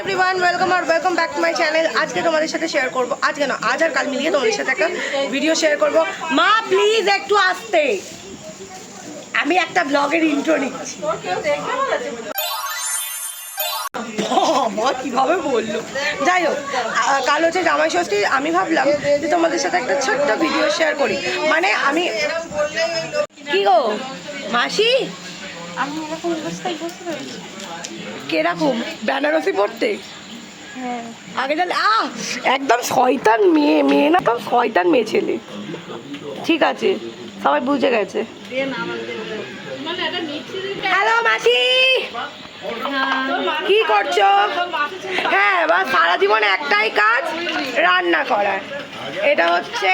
Everyone welcome R welcome back to my channel আজকে তোমাদের সাথে শেয়ার করব। আজকে না, আজ আর কাল মিলিয়ে তোমাদের সাথে একটা ভিডিও শেয়ার করব। মা প্লিজ একটু আসতে। আমি একটা ব্লগের ইন্ট্রো নিচ্ছি। কীভাবে বলল? যাই হোক কাল হচ্ছে জামাই ষষ্ঠী। আমি ভাবলাম যে তোমাদের সাথে একটা ছোট্ট ভিডিও শেয়ার করি। মানে আমি কি গো? মাসি? আমি এরকম অবস্থায় বসে রয়েছি। কীরকম? বেনারসি পড়তে? হ্যাঁ। আগে জানলে আহ একদম শয়তান মেয়ে মেয়ে না তো শয়তান মেয়ে ছেলে। ঠিক আছে সবাই বুঝে গেছে। হ্যালো মাসি! কি করছ? হ্যাঁ বা সারা জীবন একটাই কাজ রান্না করার এটা হচ্ছে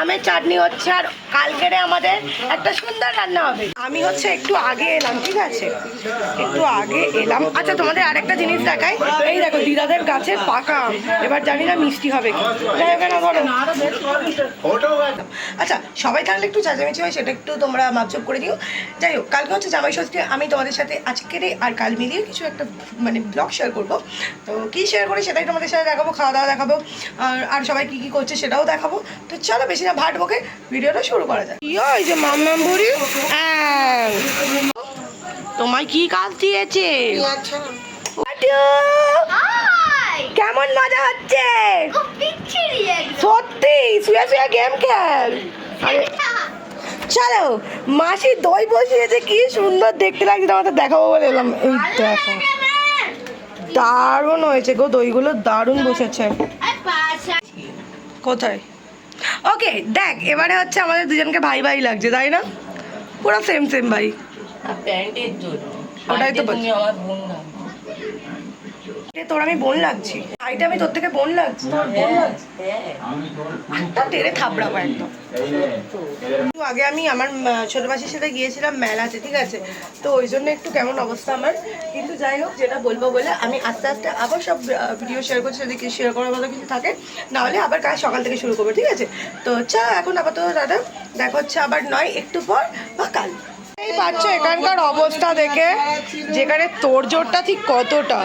আমের চাটনি হচ্ছে আর কালকেরে আমাদের একটা সুন্দর রান্না হবে। আমি হচ্ছে একটু আগে এলাম, ঠিক আছে? একটু আগে এলাম। আচ্ছা তোমাদের আরেকটা জিনিস দেখাই। এই দেখো, দিদাদের গাছের পাকা এবার জানি না মিষ্টি হবে কি। যাই হোক না ধরো। আচ্ছা সবাই তাহলে একটু চেঁচামেচি হয়, সেটা একটু তোমরা মাপচুপ করে দিও। যাই হোক, কালকে হচ্ছে জামাই ষষ্ঠী, আমি তোমাদের সাথে আজকের আর কাল মিলিয়ে কিছু একটা মানে ব্লগ শেয়ার করব। তো কী শেয়ার করি সেটাই তোমাদের সাথে দেখাবো, খাওয়া দাওয়া দেখাবো। আর আর সবাই কী কী করছে সেটাও দেখাবো। তো চলো, বেশি না, ভাট বকে, ভিডিওটা শুরু করা যায়। ওই যে মাম্মাম বুড়ি। তোমায় কি কাজ দিয়েছে? কেমন মজা হচ্ছে? সত্যি শুয়ে শুয়ে গেম খেল। চলো মাসি দই বসিয়েছে কি সুন্দর দেখতে লাগছে তোমাদের দেখাবো বলে এলাম। এই দেখো। দারুণ হয়েছে গো দইগুলো দারুণ বসেছে। কোথায়? ওকে দেখ এবারে হচ্ছে আমাদের দুজনকে ভাই ভাই লাগছে তাই না? পুরো সেম সেম ভাই। প্যান্টের জন্য। ওটাই তো তুমি আমার বোন না। এ, তোর আমি বোন লাগছি। ভাইটা আমি তোর থেকে বোন লাগছি। তোর বোন লাগছি? হ্যাঁ একটা টেরে থাবড়াবো একদম। একটু আগে আমি আমার ছোট মাসির সাথে গিয়েছিলাম মেলাতে ঠিক আছে? তো ওই জন্য একটু কেমন অবস্থা আমার। কিন্তু যাই হোক যেটা বলব বলে আমি আস্তে আস্তে আবার সব ভিডিও শেয়ার করছি যদি শেয়ার করার মতো কিছু থাকে নাহলে আবার কাজ সকাল থেকে শুরু করব ঠিক আছে? তো চা এখন আপাতত দাদা দেখা হচ্ছে আবার নয় একটু পর বা কাল। এই পাচ্ছ এখানকার অবস্থা দেখে? যেখানে তোড়জোড়টা ঠিক কতটা?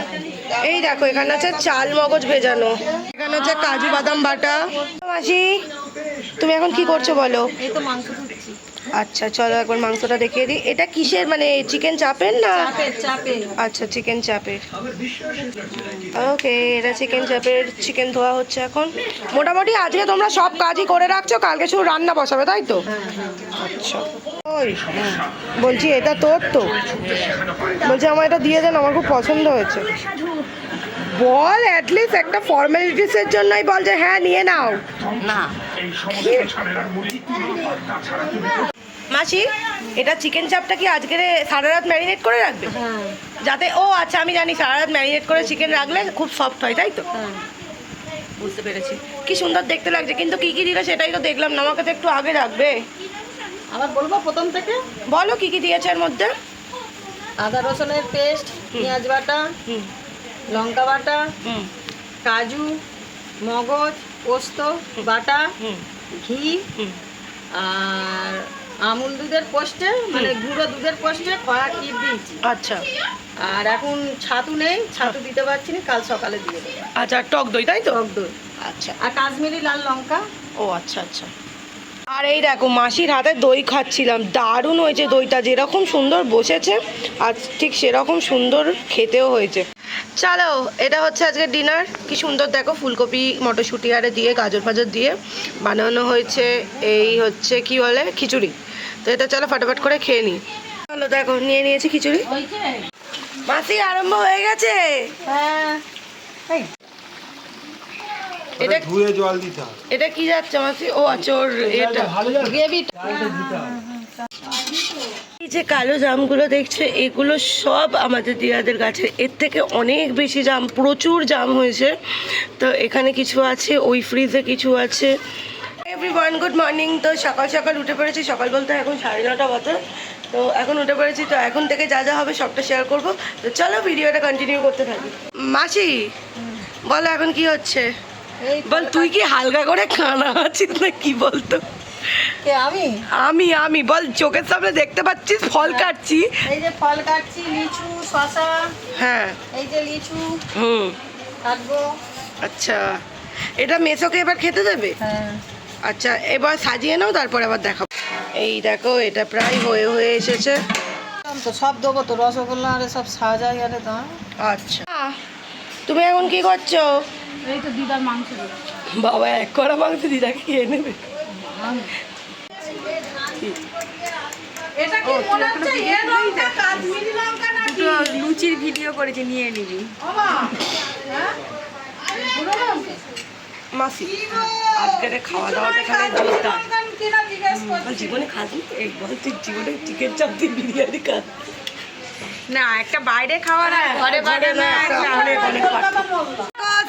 এই দেখো এখানে আছে চাল মগজ ভেজানো। এখানে হচ্ছে কাজু বাদাম বাটা। মাসি তুমি এখন কি করছ বলো? আচ্ছা চলো একবার মাংসটা দেখিয়ে দিই। এটা কিসের? মানে চিকেন চাপের না? আচ্ছা চিকেন চাপের। ওকে এটা চিকেন চাপের চিকেন ধোয়া হচ্ছে এখন। মোটামুটি আজকে তোমরা সব কাজই করে রাখছো কালকে শুধু রান্না বসাবে তাই তো? আচ্ছা। ওই বলছি এটা তোর তো? বলছি আমার এটা দিয়ে দেন আমার খুব পছন্দ হয়েছে। বল অ্যাটলিস্ট একটা ফর্মালিটিসের জন্যই বল যে হ্যাঁ নিয়ে নাও। না। মাসি এটা চিকেন চাপটা কি আজকের সারা রাত ম্যারিনেট করে রাখবে? হ্যাঁ। যাতে ও আচ্ছা আমি জানি সারা রাত ম্যারিনেট করে চিকেন রাখলে খুব সফট হয় তাই তো? হ্যাঁ। বুঝতে পেরেছি। কি সুন্দর দেখতে লাগছে কিন্তু কি কি দিলে সেটাই তো দেখলাম না আমাকে তো একটু আগে রাখবে। আবার বলব প্রথম থেকে? বলো কি কি দিয়েছে এর মধ্যে? আদা রসুনের পেস্ট পেঁয়াজ বাটা হুম। লঙ্কা বাটা কাজু মগজ পোস্ত বাটা ঘি হুম। আর আমুল দুধের পোস্টে মানে গুঁড়ো দুধের পোস্টে কড়া কি দিয়েছি আচ্ছা। আর এখন ছাতু নেই ছাতু দিতে পারছি না কাল সকালে দিয়ে দেবো। আচ্ছা আর টক দই তাই তো? টক দই। আচ্ছা। আর কাশ্মীরি লাল লঙ্কা। ও আচ্ছা আচ্ছা। আর এই দেখো মাসির হাতে দই খাচ্ছিলাম। দারুণ হয়েছে দইটা যেরকম সুন্দর বসেছে আর ঠিক সেরকম সুন্দর খেতেও হয়েছে। চলো এটা হচ্ছে আজকে ডিনার কি সুন্দর দেখো ফুলকপি মটরশুঁটি আরে দিয়ে গাজর ফাজর দিয়ে। বানানো হয়েছে এই হচ্ছে কি বলে খিচুড়ি। তো এটা চলো ফটাফট করে খেয়ে নিই চলো দেখো নিয়ে নিয়েছি খিচুড়ি। মাসি আরম্ভ হয়ে গেছে। হ্যাঁ এটা ধুয়ে জল দিতে এটা কি যাচ্ছে মাসি? ও আচ্ছা ওর এটা গ্রেভি এই যে কালো জামগুলো দেখছ এগুলো সব আমাদের দিয়াদের গাছের। এর থেকে অনেক বেশি জাম প্রচুর জাম হয়েছে। তো এখানে কিছু আছে ওই ফ্রিজে কিছু আছে। এভরি ওয়ান গুড মর্নিং তো সকাল সকাল উঠে পড়েছি সকাল বলতে এখন সাড়ে নটা বাজে তো এখন উঠে পড়েছি তো এখন থেকে যা যা হবে সবটা শেয়ার করব। তো চলো ভিডিওটা কন্টিনিউ করতে থাকি। মাসি বলো এখন কি হচ্ছে? বল তুই কি হালকা করে কানা আছিস না কি বলতো? কে আমি? আমি আমি বল চোখের সামনে দেখতে পাচ্ছিস ফল কাটছি। এই যে ফল কাটছি লিচু শশা হ্যাঁ। এই যে লিচু হুম। কাটবো। আচ্ছা। এটা মেসোকে এবার খেতে দেবে? হ্যাঁ। আচ্ছা এবার সাজিয়ে নাও তারপর আবার দেখাবো। এই দেখো এটা প্রায় হয়ে হয়ে এসেছে। তো সব দেবো তো রসগোল্লা আরে সব সাজাই আরে তো আচ্ছা। তুমি এখন কি করছ? এই তো দিদার মাংস বাবা এক কড়া মাংস দিদাকে খেয়ে নেবে। লুচির ভিডিও করেছি নিয়ে নিবি। বাবা হ্যাঁ? মাসি আজকের খাওয়া দাওয়াটা খালি জোরদার জীবনে এই বল তুই জীবনে চিকেন চাপ দিয়ে বিরিয়ানি খা। না একটা বাইরে খাওয়ার আর ঘরে বানানো না।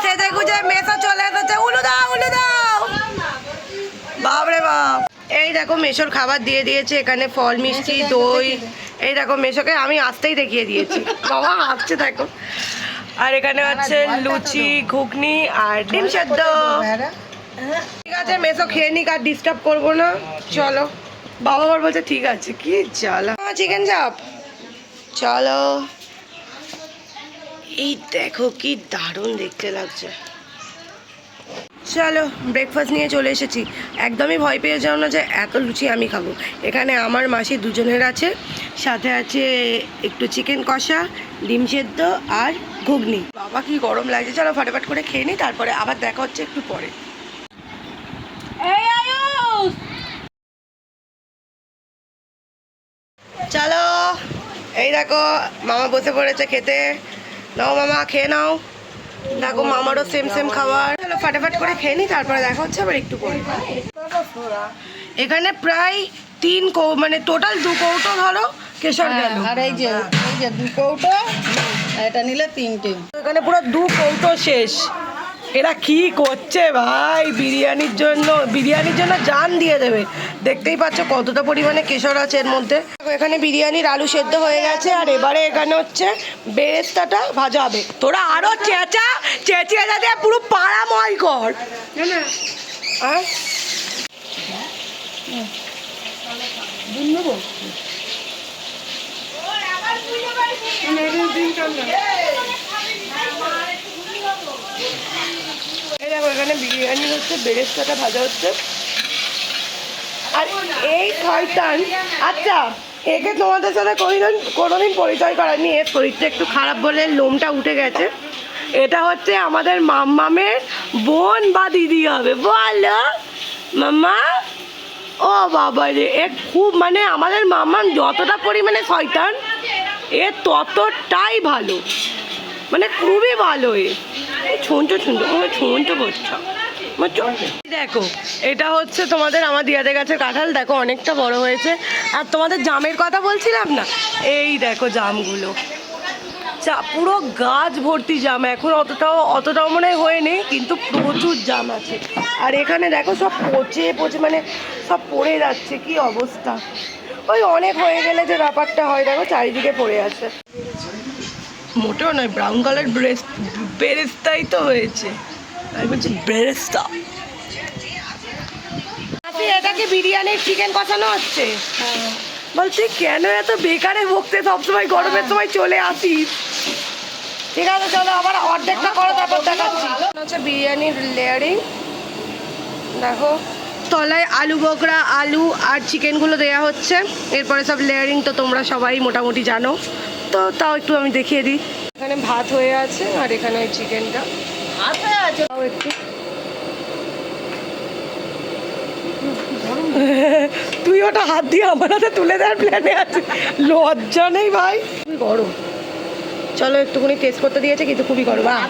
সেজে গুজে মেসো চলে এসেছে। উলু দাও উলু দাও বাপরে বাপ। এই দেখো মেশোর খাবার দিয়ে দিয়েছে এখানে ফল মিষ্টি দই। এই দেখো মেশোকে আমি আসতেই দেখিয়ে দিয়েছি। বাবা হাসছে দেখো। আর এখানে হচ্ছে লুচি ঘুগনি আর ডিম সেদ্ধ। ঠিক আছে মেশো খেয়ে নিক আর ডিস্টার্ব করব না। চলো। বাবা আবার বলছে ঠিক আছে কি জ্বালা। চিকেন চাপ চলো। এই দেখো কি দারুণ দেখতে লাগছে। চলো ব্রেকফাস্ট নিয়ে চলে এসেছি। একদমই ভয় পেয়ে যাও না যে এত লুচি আমি খাব। এখানে আমার মাসি দুজনের আছে সাথে আছে একটু চিকেন কষা ডিম সেদ্ধ আর ঘুগনি। বাবা কি গরম লাগছে চলো ফটাফট করে খেয়ে নিই তারপরে আবার দেখা হচ্ছে একটু পরে। চলো এই দেখো মামা বসে পড়েছে খেতে। নাও মামা খেয়ে নাও। দেখো মামারও সেম সেম খাবার। চলো ফাটাফাট করে খেয়ে নিই তারপরে দেখা হচ্ছে আবার একটু পরে। এখানে প্রায় তিন কৌ মানে টোটাল দু কৌটো ধরো কেশর গেল। আর এই যে এই যে দু কৌটো এটা নিলে তিনটে। এখানে পুরো দু কৌটো শেষ। এরা কি করছে ভাই বিরিয়ানির জন্য বিরিয়ানির জন্য জান দিয়ে দেবে দেখতেই পাচ্ছ কতটা পরিমাণে কেশর আছে এর মধ্যে এখানে বিরিয়ানির আলু সেদ্ধ হয়ে গেছে আর এবারে এখানে হচ্ছে বেরেস্তাটা ভাজা হবে তোরা আরও চেঁচা চেঁচিয়ে যাতে পুরো পাড়াময় কর আর এখানে বিরিয়ানি হচ্ছে, বেরেস্তাটা ভাজা হচ্ছে। আর এই শয়তান আচ্ছা একে তোমাদের সাথে কোনোদিন কোনোদিন পরিচয় করানি এর শরীরটা একটু খারাপ বলে লোমটা উঠে গেছে। এটা হচ্ছে আমাদের মাম্মামের বোন বা দিদি হবে, বলো। মাম্মা? ও বাবা রে, এ খুব মানে আমাদের মাম্মাম যতটা পরিমাণে শয়তান, এ ততটাই ভালো। মানে খুবই ভালো এ। ছুঁচো ছুঁচো আমার ছুঁচো করছ দেখো, এটা হচ্ছে তোমাদের আমার দিয়াদের গাছের কাঁঠাল, দেখো অনেকটা বড় হয়েছে। আর তোমাদের জামের কথা বলছিলাম না? এই দেখো জামগুলো। চা পুরো গাছ ভর্তি জাম, এখন অতটাও অতটাও মনে হয় হয়নি, কিন্তু প্রচুর জাম আছে। আর এখানে দেখো সব পচে পচে মানে সব পড়ে যাচ্ছে, কি অবস্থা? ওই অনেক হয়ে গেলে যে ব্যাপারটা হয়, দেখো, চারিদিকে পড়ে আছে। মোটেও নয় ব্রাউন কালার ব্রেস্ট বেরেস্তাই তো হয়েছে। আমি বলছি বেরেস্তা। আপনি এটা বিরিয়ানির চিকেন কষানো হচ্ছে? বলছি কেন এত বেকারে বকতে সবসময় গরমের সময় চলে আসিস ঠিক আছে চলো আবার অর্ধেকটা করো তারপর দেখাচ্ছি। হচ্ছে বিরিয়ানির লেয়ারিং। দেখো তলায় আলু বকরা আলু আর চিকেনগুলো দেওয়া হচ্ছে। এরপরে সব লেয়ারিং তো তোমরা সবাই মোটামুটি জানো। তো তাও একটু আমি দেখিয়ে দিই। এখানে ভাত হয়ে আছে আর এখানে ওই চিকেনটা। আছে আছে? তাও একটু। তুই ওটা হাত দিয়ে আমার হাতে তুলে দেওয়ার প্ল্যানে আছে লজ্জা নেই ভাই। খুবই গরম। চলো একটুখানি টেস্ট করতে দিয়েছে কিন্তু খুবই গরম। আহ,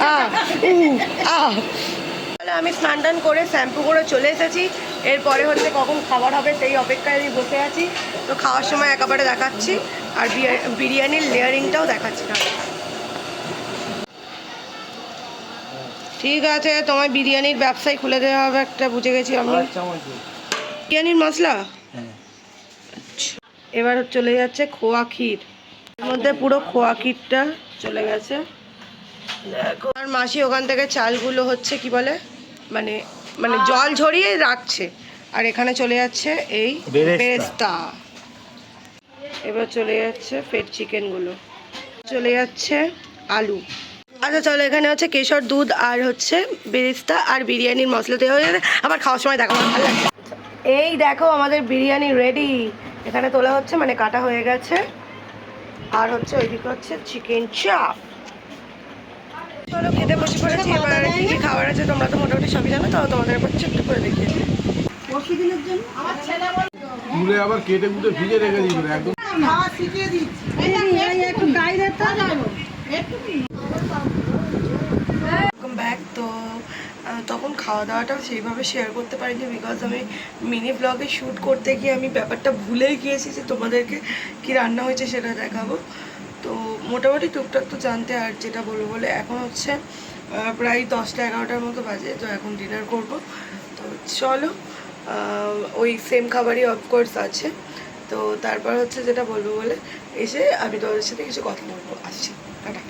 আহ, আহ। তাহলে আমি স্নান টান করে শ্যাম্পু করে চলে এসেছি। এরপরে হচ্ছে কখন খাবার হবে সেই অপেক্ষায় আমি বসে আছি। তো খাওয়ার সময় একেবারে দেখাচ্ছি। আর বিরিয়ানির লেয়ারিংটাও দেখাচ্ছি না। ঠিক আছে তোমার বিরিয়ানির ব্যবসায় খুলে দেওয়া হবে একটা বুঝে গেছি আমি। বিরিয়ানির মশলা? আচ্ছা। এবার চলে যাচ্ছে খোয়া ক্ষীর। মধ্যে পুরো খোয়া ক্ষীরটা চলে গেছে। দেখো। আর মাসি ওখান থেকে চালগুলো হচ্ছে কি বলে? মানে মানে জল ঝরিয়ে রাখছে। আর এখানে চলে যাচ্ছে এই বেরেস্তা। এবার চলে যাচ্ছে ফেট চিকেনগুলো চলে যাচ্ছে আলু। আচ্ছা চলো, এখানে হচ্ছে কেশর দুধ আর হচ্ছে বেরেস্তা আর বিরিয়ানির মশলা দেওয়া হয়ে আবার খাওয়ার সময় দেখো ভালো এই দেখো, আমাদের বিরিয়ানি রেডি এখানে তোলা হচ্ছে মানে কাটা হয়ে গেছে। আর হচ্ছে ওইদিকে হচ্ছে চিকেন চাপ চলো, খেতে বসে পড়েছি। এবার কি কি খাবার আছে তোমরা তো মোটামুটি সবই জানো, তো তোমাদের একবার ছোট্ট করে দেখিয়ে দিই। তুলে আবার কেটে কুটে ভিজে রেখে দিয়েছিল, একদম। তো তখন খাওয়া দাওয়াটাও সেইভাবে শেয়ার করতে পারিনি বিকজ আমি মিনি ব্লগে শ্যুট করতে গিয়ে আমি ব্যাপারটা ভুলেই গিয়েছি যে তোমাদেরকে কি রান্না হয়েছে সেটা দেখাবো। তো, মোটামুটি টুকটাক তো জানতে আর যেটা বলব বলে এখন হচ্ছে প্রায় দশটা এগারোটার মতো বাজে, তো এখন ডিনার করব। তো চলো ওই সেম খাবারই অফকোর্স আছে। তো তারপর হচ্ছে যেটা বলব বলে, এসে আমি তোমাদের সাথে কিছু কথা বলব। আসছি। টাটা।